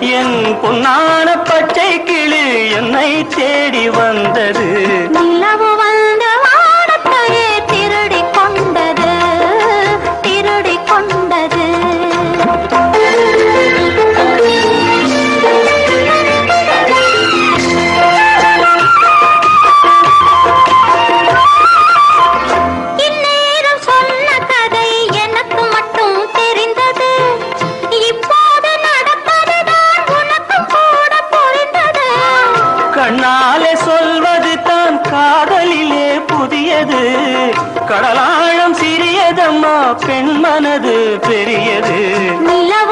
பொன்னான பச்சை கிளி என்னை தேடி வந்தது. புதியது கடலாழம் சிறியதம்மா பெண் மனது பெரியது. நிலவு